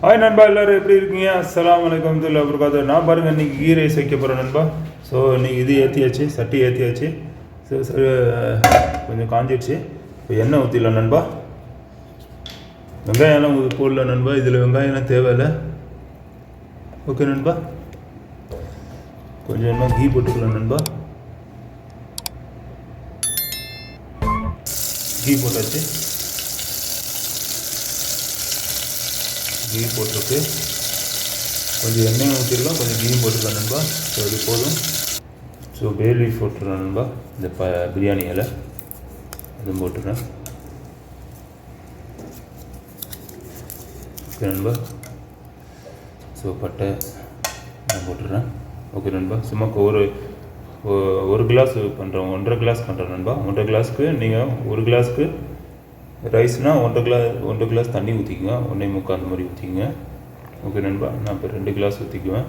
Hi நண்பா எல்லோரும் எப்படி இருக்கீங்க? அஸ்லாம் வலைக்கம் துல்லா வபரகாத்து நான் பாருங்க இன்னைக்கு கீ ரைஸ் வைக்க போகிறேன் நண்பா. ஸோ இன்றைக்கி இது ஏற்றியாச்சு சட்டி ஏற்றியாச்சு ஸோ சரி uh, கொஞ்சம் காஞ்சிடுச்சு. இப்போ எண்ணெய் ஊற்றிடலாம் நண்பா. வெங்காயம்லாம் போடல நண்பா. இதில் வெங்காயம்லாம் தேவையில்லை. ஓகே நண்பா. கொஞ்சம் என்ன கீ போட்டுக்கலாம் நண்பா. கீ போட்டாச்சு. கீ போட்டிருக்கு. கொஞ்சம் எண்ணெய் ஊற்றிடலாம் கொஞ்சம் கீயும் போட்டுக்கலாம் நண்பா. ஸோ அது போதும். ஸோ பே லீஃப் நண்பா. இந்த ப பிரியாணி இலை. அதுவும் போட்டுடுறேன் ஓகே நண்பா. ஸோ பட்டை நான் போட்டுடுறேன். ஓகே நண்பா. சும்மா ஒரு ஒரு கிளாஸ் பண்ணுறோம் ஒன்றரை கிளாஸ் பண்ணுறேன் நண்பா. ஒன்றரை கிளாஸ்க்கு நீங்கள் ஒரு கிளாஸ்க்கு ரைஸ்னால் ஒன்றரை கிளாஸ் ஒன்றரை கிளாஸ் தண்ணி ஊற்றிக்குங்க ஒன்றே முக்கால் அந்த மாதிரி ஊற்றிக்குங்க ஓகே நண்பா நான் இப்போ ரெண்டு கிளாஸ் ஊற்றிக்குவேன்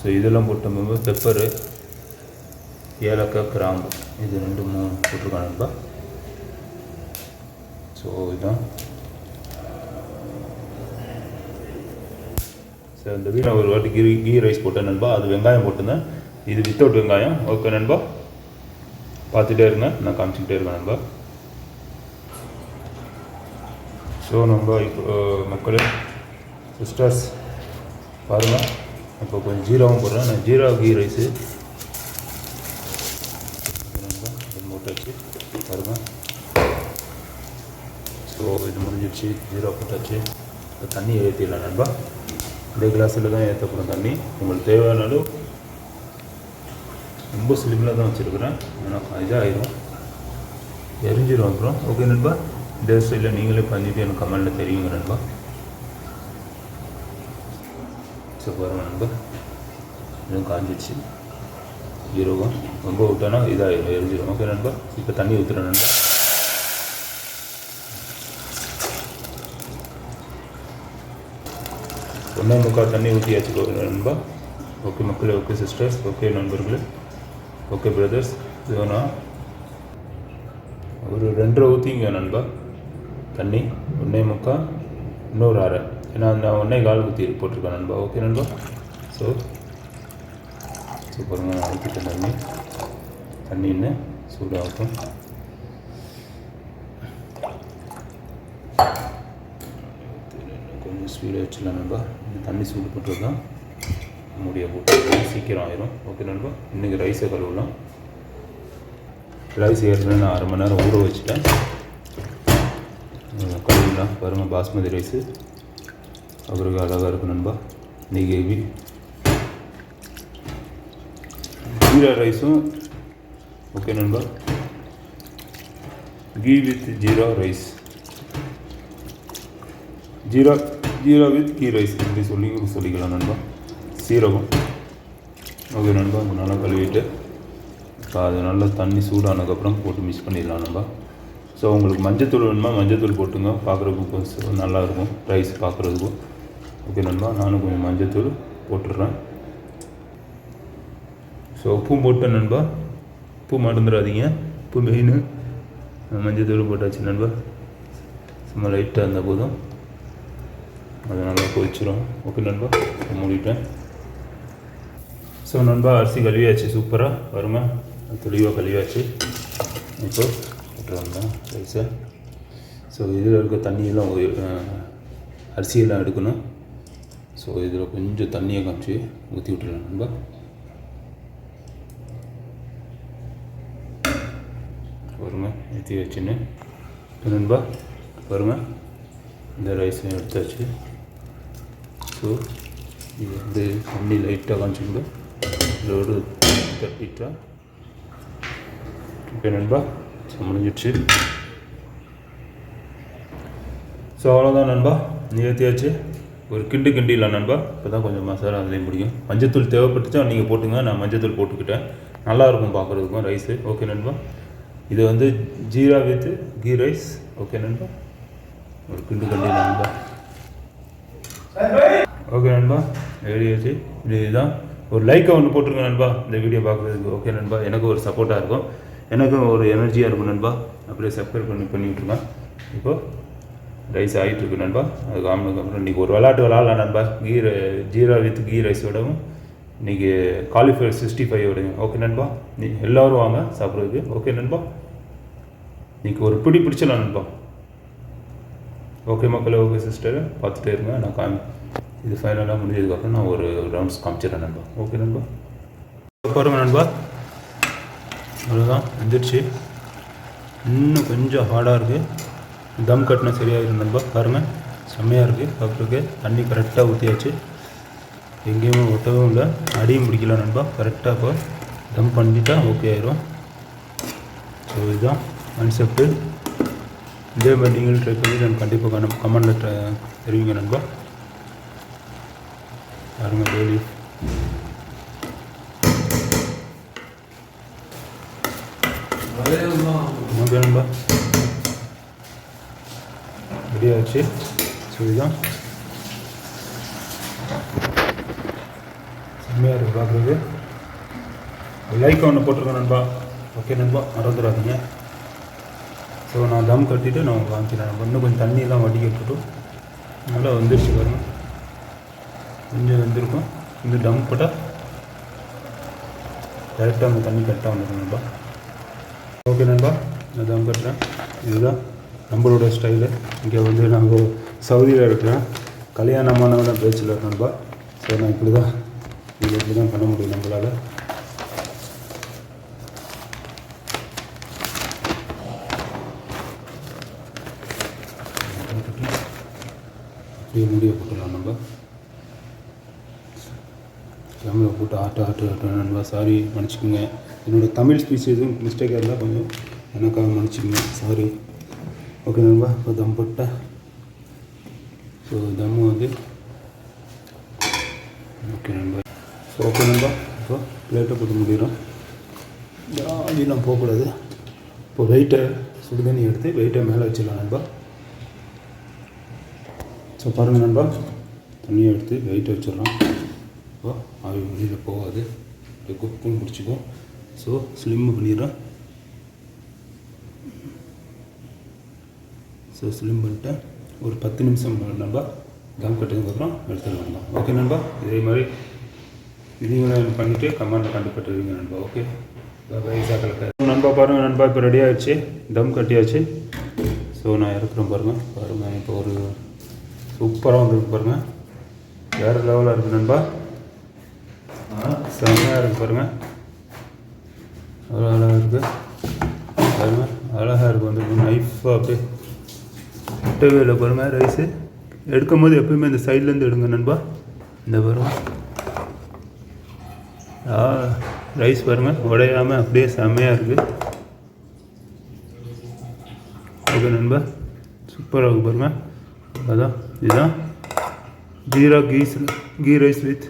ஸோ இதெல்லாம் போட்டு பெப்பரு ஏலக்காய் கிராம்பு. இது ரெண்டு மூணு போட்டிருக்கேன் நண்பா. ஸோ இதுதான். சரி இந்த வீட்டில் ஒரு வாட்டி கீ கீ ரைஸ் போட்டேன் நண்பா. அது வெங்காயம் போட்டிருந்தேன். இது வித்தவுட் வெங்காயம். ஓகே நண்பா. பார்த்துட்டே இருங்க. நான் காமிச்சிக்கிட்டே இருக்கேன் நம்ம ஸோ நம்ம இப்போ மக்களே சிஸ்டர்ஸ் பாருங்கள் இப்போ கொஞ்சம் ஜீராவும் போடுறேன். நான் ஜீரா கீ ரைஸு. போட்டாச்சு பாருங்கள் ஸோ இது முடிஞ்சிடுச்சு. ஜீரோ போட்டாச்சு. இப்போ தண்ணி ஏற்றிடலாம் நண்பா. இந்த கிளாஸில் தான் ஏற்றப்படும் தண்ணி. உங்களுக்கு தேவையான அளவு ரொம்ப ஸ்லிம்மில் தான் வச்சுருக்குறேன். ஏன்னா இதாகிடும் எரிஞ்சிடும் அப்புறம். ஓகே நண்பா. இந்த சைடில் நீங்களே பண்ணிவிட்டு எனக்கு கமெண்டில் தெரியுங்க நண்பா. சரி பாருங்க நண்பா. இன்னும் காஞ்சிச்சு ஜீரோகம் ரொம்ப விட்டோன்னா இதாகிடும் எரிஞ்சிடும் ஓகே நண்பா. இப்போ தண்ணி ஊற்றுறேன் நண்பா. ஒன்றே முக்கால் தண்ணி ஊற்றியாச்சு நண்பா. ஓகே மக்களே ஓகே சிஸ்டர்ஸ் ஓகே நண்பர்களே. ஓகே பிரதர்ஸ் இதுனா ஒரு ரெண்டரை ஊற்றிங்க நண்பா. தண்ணி ஒன்றே முக்கால் இன்னொரு அரை. ஏன்னா நான் ஒன்றே கால் ஊற்றி போட்டிருக்கேன் நண்பா. ஓகே நண்பா. ஸோ சூப்பருங்க நான் ஊற்றிட்டேன் தண்ணி. தண்ணி என்ன? சூடாகட்டும். கொஞ்சம் ஸ்பீடாக வச்சிடலாம் நண்பா. தண்ணி சூடு போட்டு முடிய போட்டு சீக்கிரம் ஆயிரும். ஓகே நண்பா? இன்றைக்கி ரைஸை கழுவலாம். ரைஸ் ஏற்கனவே நான் அரை மணி நேரம் ஊற வச்சுட்டேன். கழுவிடலாம். பாருங்கள் பாஸ்மதி ரைஸு அவருக்கு அழகாக இருக்கும் நண்பா. இன்றைக்கி ஜீரா ரைஸும் ஓகே நண்பா. Ghee with jeera rice jeera jeera with ghee rice இப்படி சொல்லி சொல்லிக்கலாம் நண்பா. சீரகம். ஓகே நண்பா இது நல்லா கழுவிட்டு இப்போ அது நல்லா தண்ணி சூடானதுக்கப்புறம் போட்டு மிக்ஸ் பண்ணிடலாம் நண்பா ஸோ உங்களுக்கு மஞ்சத்தூள் வேணுமா மஞ்சத்தூள் போட்டுங்க. பார்க்குறதுக்கு கொஞ்சம் நல்லாயிருக்கும். ரைஸ் பார்க்குறதுக்கும் ஓகே நண்பா. நானும் கொஞ்சம் மஞ்சத்தூள் போட்டுடுறேன். ஸோ உப்பும் போட்டேன் நண்பா. உப்பு மறந்துடாதீங்க. உப்பு மெயின் மஞ்சத்தூள் போட்டாச்சு நண்பா. சும்மா லைட்டாக இருந்தால் போதும். அது நல்லா கொதிச்சிடும் ஓகே நண்பா. மூடிட்டேன். ஸோ நண்பா அரிசி கழுவியாச்சு. சூப்பராக வருமா? தெளிவாக கழுவியாச்சு. இப்போ விட்டுருவாங்க ரைஸை. ஸோ இதில் இருக்க தண்ணியெல்லாம் அரிசியெல்லாம் எடுக்கணும். ஸோ இதில் கொஞ்சம் தண்ணியை காமிச்சு ஊற்றி விட்டுருலாம் நண்பா. வருங்க ஏற்றி வச்சுன்னு. நண்பா வருங்க இந்த ரைஸையும் எடுத்தாச்சு. ஸோ இது வந்து தண்ணி லைட்டாக காமிச்சுங்க இதோடு தட்டிட்டா ஓகே நண்பா ஸோ முடிஞ்சிடுச்சு ஸோ அவ்வளோதான் நண்பா நிகழ்த்தியாச்சு ஒரு கிண்டு கிண்டிடலாம் நண்பா இப்போ தான் கொஞ்சம் மசாலா அதுலேயும் முடியும் மஞ்சத்தூள் தேவைப்பட்டுச்சா நீங்கள் போட்டுங்க நான் மஞ்சத்தூள் போட்டுக்கிட்டேன் நல்லாயிருக்கும் பார்க்குறதுக்கும் ரைஸு ஓகே நண்பா இது வந்து jeera with ghee rice okay நண்பா ஒரு கிண்டு கிண்டிடலாம் நண்பா ஓகே நண்பா எழுதியாச்சு இதுதான் ஒரு லைக்கை ஒன்று போட்டுருங்க நண்பா. இந்த வீடியோ பார்க்குறதுக்கு. ஓகே நண்பா. எனக்கு ஒரு சப்போர்ட்டாக இருக்கும். எனக்கும் ஒரு எனர்ஜியாக இருக்கும் நண்பா. அப்படியே சப்ஸ்கிரைப் பண்ணி பண்ணி விட்ருங்க ரைஸ் ஆகிட்டு இருக்கு நண்பா. அது காமினதுக்கப்புறம் இன்றைக்கி ஒரு விளாட்டு விளாட்லாம் நண்பா. கீ ஜீரா வித் கீ ரைஸோடவும் இன்றைக்கி காலிஃபயர் சிக்ஸ்டி ஃபைவ் விடுங்க ஓகே நண்பா. நீ எல்லோரும் வாங்க சாப்பிட்றதுக்கு. ஓகே நண்பா. இன்றைக்கி ஒரு பிடி பிடிச்சலாம் நண்பா. ஓகே மக்களே ஓகே சிஸ்டர் பார்த்துட்டே இருங்க. நான் காமி இது ஃபைனலாக முடிஞ்சதுக்கப்புறம் நான் ஒரு ரவுண்ட்ஸ் காமிச்சிடறேன் நண்பா. ஓகே நண்பா? பாருங்கள் நண்பா. அவ்வளோதான் வந்துடுச்சு இன்னும் கொஞ்சம் ஹார்டாக இருக்குது தம் கட்டினா சரியாயிரும் நண்பா. பாருங்கள் செம்மையாக இருக்குது பார்க்குறதுக்கு தண்ணி கரெக்டாக ஊற்றியாச்சு எங்கேயுமே ஒட்டவும் இல்லை. அடியும் பிடிக்கல நண்பா. கரெக்டாக இப்போ தம் பண்ணிட்டா ஓகே ஆயிரும். ஸோ இதுதான் கான்செப்ட்டு இதே மாதிரி நீங்களும் ட்ரை பண்ணி நான் கண்டிப்பாக கமெண்டில் தெரிவிங்க நண்பா. பாருங்க டெய்லி ஓகே நண்பா ரெடி ஆச்சு ஸோ இதுதான் செம்மையாக இருக்குது பார்க்குறது லைக் ஒன்று போட்டிருக்கேன் நண்பா ஓகே நண்பா மறந்துடாதீங்க ஸோ நான் தம் கட்டிட்டு நான் உங்களுக்கு காமிக்கிறேன் இன்னும் கொஞ்சம் தண்ணியெல்லாம் வடிக்க விட்டுட்டும் நல்லா வந்துருச்சு பாருங்க இங்கே வந்திருக்கோம். இந்த டம் போட்டால் டேரெக்டாக அந்த தண்ணி கரெக்டாக வந்துடும் நண்பா. ஓகே நண்பா நான் தம் கட்டுறேன். இதுதான் நம்மளோட ஸ்டைலு இங்கே வந்து நாங்கள் சவுதியில் இருக்கிறேன். கல்யாணமானவன பேச்சில் நண்பா. ஸோ நான் இப்படி தான் இது இப்படி தான் பண்ண முடியும் நம்மளால். அப்படியே முடிய போட்டுடலாம் நம்ம கேமரா போட்டு ஆட்டு ஆட்டு ஆட்டு நண்பா சாரி மன்னிச்சுக்கோங்க. என்னோடய தமிழ் ஸ்பீச் எதுவும் மிஸ்டேக்காக இருந்தால் கொஞ்சம் எனக்காக மன்னிச்சுக்கோங்க. சாரி ஓகே நண்பா. இப்போ தம் போட்டேன் ஸோ தம்மு வந்து ஓகே நண்பா. ஸோ ஓகே நண்பா. இப்போ பிளேட்டை போட்டு முடிகிறோம் ஜாலிலாம் போகக்கூடாது. இப்போ வெயிட்டை சுடுதண்ணி எடுத்து வெயிட்டை மேலே வச்சிடலாம் நண்பா. ஸோ பாருங்கள் நண்பா. தண்ணியை எடுத்து வெயிட்டை வச்சிடலாம். அப்போ ஆவி வெளியில் போகாது. அப்படியே குப்புன்னு பிடிச்சிக்கும். ஸோ ஸ்லிம் பண்ணிடுறேன் ஸோ ஸ்லிம் பண்ணிட்டேன் ஒரு பத்து நிமிஷம் நண்பா தம் கட்டினதுக்கப்புறம் எடுத்துகிட்டு நண்பா ஓகே நண்பா? இதே மாதிரி இதையும் பண்ணிவிட்டு கமாண்டை கண்டுபட்டுருவீங்க நண்பா. ஓகே நண்பா பாருங்கள் நண்பா இப்போ ரெடி ஆகிடுச்சு தம் கட்டியாச்சு. ஸோ நான் இறக்குறேன் பாருங்கள் பாருங்கள் இப்போ ஒரு சூப்பராக வந்துருக்கு பாருங்கள் வேறு லெவலாக இருக்குது நண்பா. செம்மையாக இருக்குது பாருங்கள் அவ்வளோ அழகாக இருக்குது பாருங்கள் அழகாக இருக்கும் வந்து நைஃபாக அப்படியே ஒட்டவே இல்லை பாருங்கள் ரைஸு எடுக்கும் போது எப்பயுமே இந்த சைட்லேருந்து எடுங்க நண்பா. இந்த பாருங்க. ஆ ரைஸ் பாருங்கள் உடையாமல் அப்படியே செம்மையாக இருக்குது ஓகே நண்பா. சூப்பராக இருக்குது பாருங்கள் அதான் இதுதான் ஜீரா கீஸ் கீ ரைஸ் வித்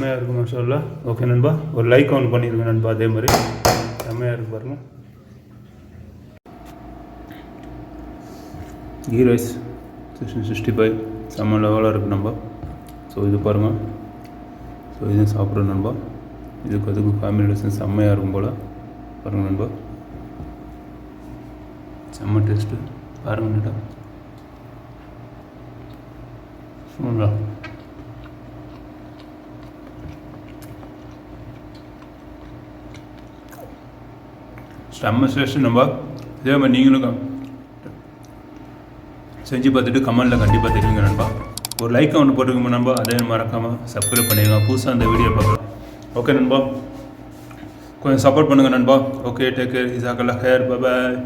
செம்மையாக இருக்கும் மசாலா. ஓகே நண்பா ஒரு லைக் ஒன்று பண்ணியிருங்க நண்பா அதே மாதிரி. செம்மையாக இருக்கு பாருங்க. கீ ரைஸ் சிக்ஸ்டின் சிக்ஸ்டி ஃபைவ் செம்ம லெவலாக இருக்குது நண்பா. ஸோ இது பாருங்கள் ஸோ இதுவும் சாப்பிட்றோம் நண்பா. இதுக்கு அதுக்கு காம்பினேஷன் செம்மையாக இருக்கும் போல். பாருங்கள் நண்பா. செம்ம டேஸ்ட்டு பாருங்கள் நண்பா சூடா செம்ம ஸ்டேஷன் நம்ம. இதே மாதிரி நீங்களும் செஞ்சு பார்த்துட்டு கமெண்டில் கண்டிப்பாக தெரியுங்க நண்பா. ஒரு லைக் ஒன்று போட்டுக்கோங்க நண்பா? அதே மறக்காமல் சப்ஸ்கிரைப் பண்ணிடுங்க புதுசாக அந்த வீடியோ பார்க்கலாம் ஓகே நண்பா. கொஞ்சம் சப்போர்ட் பண்ணுங்கள் நண்பா. ஓகே டேக் கேர் இசாக்கெல்லாம் ஹேர் பபாய்